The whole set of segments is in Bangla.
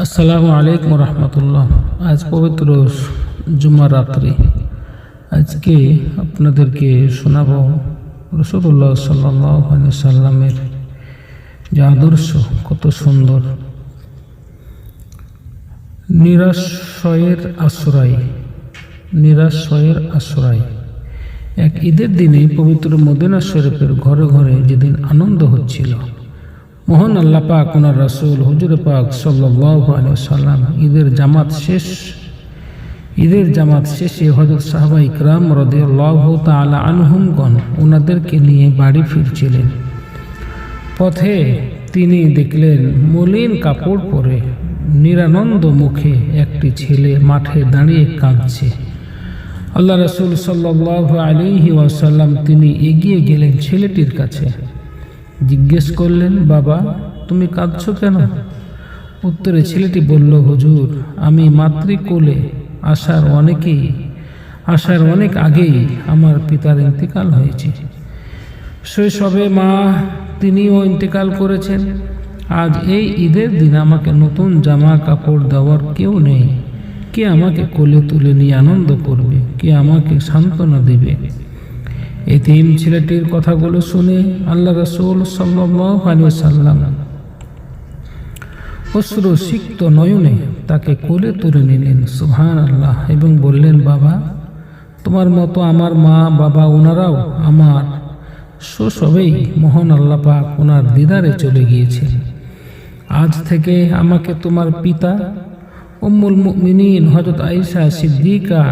আসসালামু আলাইকুম রহমতুল্লাহ। আজ পবিত্র জুমা রাত্রি। আজকে আপনাদেরকে শোনাব রসুল্লাহ সাল্লাহ সাল্লামের যে আদর্শ, কত সুন্দর। নিরাশয়ের আশ্রয় নিরাশয়ের আশ্রয়। এক ঈদের দিনে পবিত্র মদিনা শরীফের ঘরে ঘরে যেদিন আনন্দ হচ্ছিল মোহন আল্লাহ পাক ওনার রাসুল হুজুর পাক সাল্লাহ সাল্লাম ঈদের জামাত শেষ, ঈদের জামাত শেষে হজরত সাহবা ইকরাম রদিয়াল্লাহ তালা আনহুমগণ ওনাদেরকে নিয়ে বাড়ি ফিরছিলেন। পথে তিনি দেখলেন মলিন কাপড় পরে নিরানন্দ মুখে একটি ছেলে মাঠে দাঁড়িয়ে কাঁদছে। আল্লাহ রসুল সাল্লাহ আলিহি ওয়াসাল্লাম তিনি এগিয়ে গেলেন ছেলেটির কাছে। জিজ্ঞেস করলেন, বাবা, তুমি কাঁদছ কেন? উত্তরে ছেলেটি বলল, হুজুর, আমি মাতৃকোলে আসার অনেকেই, আসার অনেক আগেই আমার পিতার ইন্তেকাল হয়েছে। শৈশবে মা তিনিও ইন্তেকাল করেছেন। আজ এই ঈদের দিন আমাকে নতুন জামা কাপড় দেওয়ার কেউ নেই। কে আমাকে কোলে তুলে নিয়ে আনন্দ করবে? কে আমাকে সান্ত্বনা দেবে? এতিম ছেলেটির কথাগুলো শুনে আল্লাহ রসুল সাল্লাম অশ্রু সিক্ত নয়নে তাকে কোলে তুলে নিলেন সুহান আল্লাহ এবং বললেন, বাবা, তোমার মতো আমার মা, বাবা ওনারাও আমার শৈশবেই মোহন আল্লাহ পাক ওনার দিদারে চলে গিয়েছে আজ থেকে আমাকে তোমার পিতা উম্মুল মুমিনিন হজরত আইসা সিদ্দিকা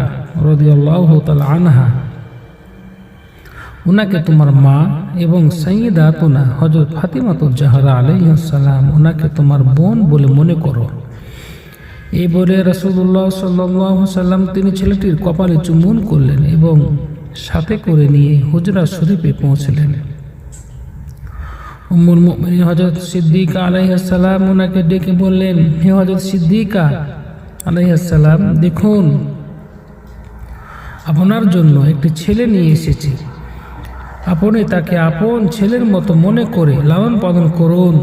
রদিয়াল্লাহ তাল আনহা ওনাকে তোমার মা এবং সঈদা তোনা হজরত ফাতিমাত জাহরা আলাইসালাম ওনাকে তোমার বোন বলে মনে করো। এই বলে রসুল্লাহ সাল্লাম তিনি ছেলেটির কপালে চুম্বন করলেন এবং সাথে করে নিয়ে হুজরা শরীফে পৌঁছলেন। উম্মুল মুমিনিন হজরত সিদ্দিকা আলাইসালাম ওনাকে ডেকে বললেন, হে হজরত সিদ্দিকা আলাইসালাম দেখুন, আপনার জন্য একটি ছেলে নিয়ে এসেছি। আপনি তাকে আপন ছেলের মতো মনে করে লালন পালন করুন।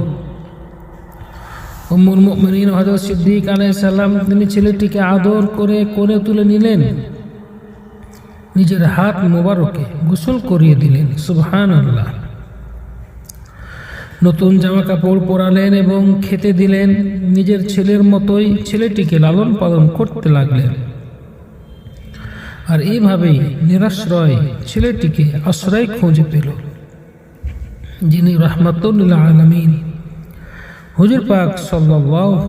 সিদ্দিক আলাইহিস সালাম তিনি ছেলেটিকে আদর করে করে তুলে নিলেন। নিজের হাত মোবারকে গোসল করিয়ে দিলেন। সুবহান আল্লাহ নতুন জামা কাপড় পরালেন এবং খেতে দিলেন। নিজের ছেলের মতোই ছেলেটিকে লালন পালন করতে লাগলেন। আর এইভাবেই নিরাশ্রয় ছেলেটিকে আশ্রয় খুঁজে পেল। যিনি রহমাতুল্লাহ আলমিন। হুজুর পাক সাল্লাহ